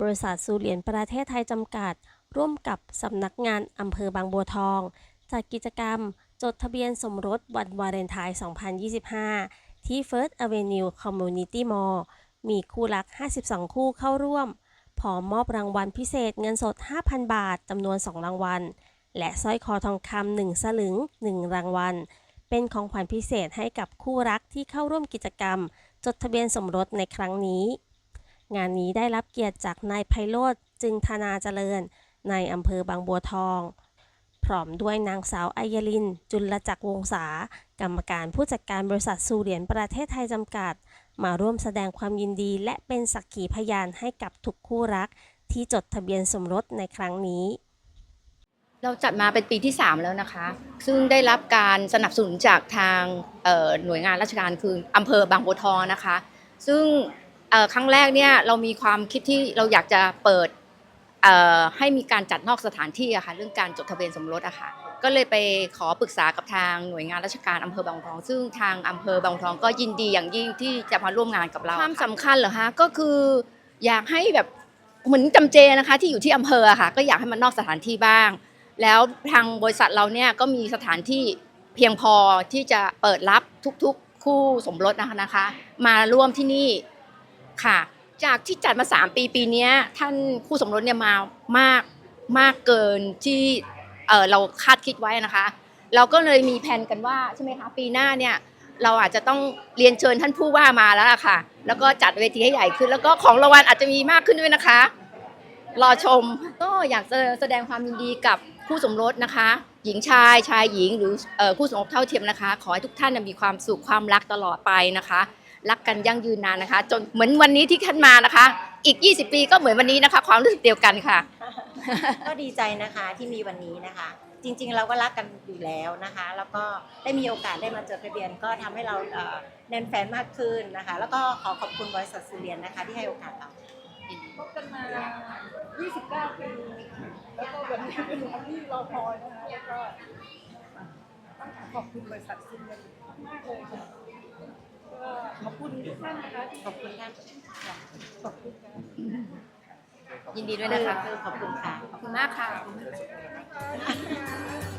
บริษัทซูเหรียญประเทศไทยจำกัด ร่วมกับสำนักงานอำเภอบางบัวทอง จัดกิจกรรม จดทะเบียนสมรสวันวาเลนไทน์ 2025 ที่ First Avenue Community Mall มีคู่รัก 52 คู่เข้าร่วม พร้อมมอบรางวัลพิเศษเงินสด 5,000 บาทจำนวน 2 รางวัล และสร้อยคอทองคำ1สลึง 1 รางวัล เป็นของขวัญพิเศษให้กับคู่รักที่เข้าร่วมกิจกรรม จดทะเบียนสมรสในครั้งนี้ งานนี้ได้รับเกียรติจากนายไพโรธจึงธนาเจริญ ในอำเภอบางบัวทอง พร้อมด้วยนางสาวไอยลิน จุลจักรวงศากรรมการผู้จัดการบริษัทสูเหรียญประเทศไทยจำกัด มาร่วมแสดงความยินดี และเป็นสักขีพยานให้กับทุกคู่รัก ที่จดทะเบียนสมรสในครั้งนี้ เราจัดมาเป็นปีที่ 3 แล้วนะคะ ซึ่งได้รับการสนับสนุนจากทางหน่วยงานราชการคืออำเภอบางบัวทองนะคะ ซึ่ง ครั้งแรกเนี่ยเรามีความคิดที่เราอยากจะเปิดเอ่อให้มีการจัดนอกสถานที่อะค่ะเรื่องการจดทะเบียนสมรสอะค่ะก็เลยไปขอปรึกษากับทางหน่วยงานราชการอำเภอบางบัวทอง ซึ่งทางอำเภอบางบัวทองก็ยินดีอย่างยิ่งที่จะมาร่วมงานกับเราความสำคัญเหรอคะก็คืออยากให้แบบเหมือนจำเจนะคะที่อยู่ที่อำเภออะค่ะ ก็อยากให้มันนอกสถานที่บ้าง แล้วทางบริษัทเราเนี่ยก็มีสถานที่เพียงพอที่จะเปิดรับทุกๆ คู่สมรสนะคะนะคะ มาร่วมที่นี่ ค่ะ จากที่จัดมา 3 ปีปีนี้ท่านคู่สมรสเนี่ยมามากมากเกินที่เเราคาดคิดไว้นะคะ เราก็เลยมีแผนกันว่าใช่ไหมคะปีหน้าเนี่ยเราอาจจะต้องเรียนเชิญท่านผู้ว่ามาแล้วล่ะค่ะ แล้วก็จัดเวทีให้ใหญ่ขึ้น แล้วก็ของรางวัลอาจจะมีมากขึ้นด้วยนะคะ รอชม ก็อยากจะแสดงความยินดีกับคู่สมรสนะคะ หญิงชายชายหญิงหรือเอ่อคู่สมรสเท่าเทียมนะคะ ขอให้ทุกท่านมีความสุขความรักตลอดไปนะคะ รักกันยั่งยืนนานนะคะ จนเหมือนวันนี้ที่ท่านมานะคะ อีก 20 ปีก็เหมือนวันนี้นะคะ ความรู้สึกเดียวกันค่ะ ก็ดีใจนะคะที่มีวันนี้นะคะ จริงๆ เราก็รักกันอยู่แล้วนะคะ แล้วก็ได้มีโอกาสได้มาจดทะเบียน ก็ทำให้เราเอ่อแน่นแฟนมากขึ้นนะคะ แล้วก็ขอขอบคุณบริษัทสุเรียนนะคะ ที่ให้โอกาสเราคบกันมา 29 ปี แล้วก็วันนี้เป็นวันที่เราคอยนะคะแล้วก็ต้องขอบคุณบริษัทซิมเมนมากเลยค่ะก็ขอบคุณทุกท่านนะคะที่ ขอบคุณค่ะขอบคุณค่ะยินดีด้วยนะคะ ขอบคุณค่ะ ขอบคุณมากค่ะข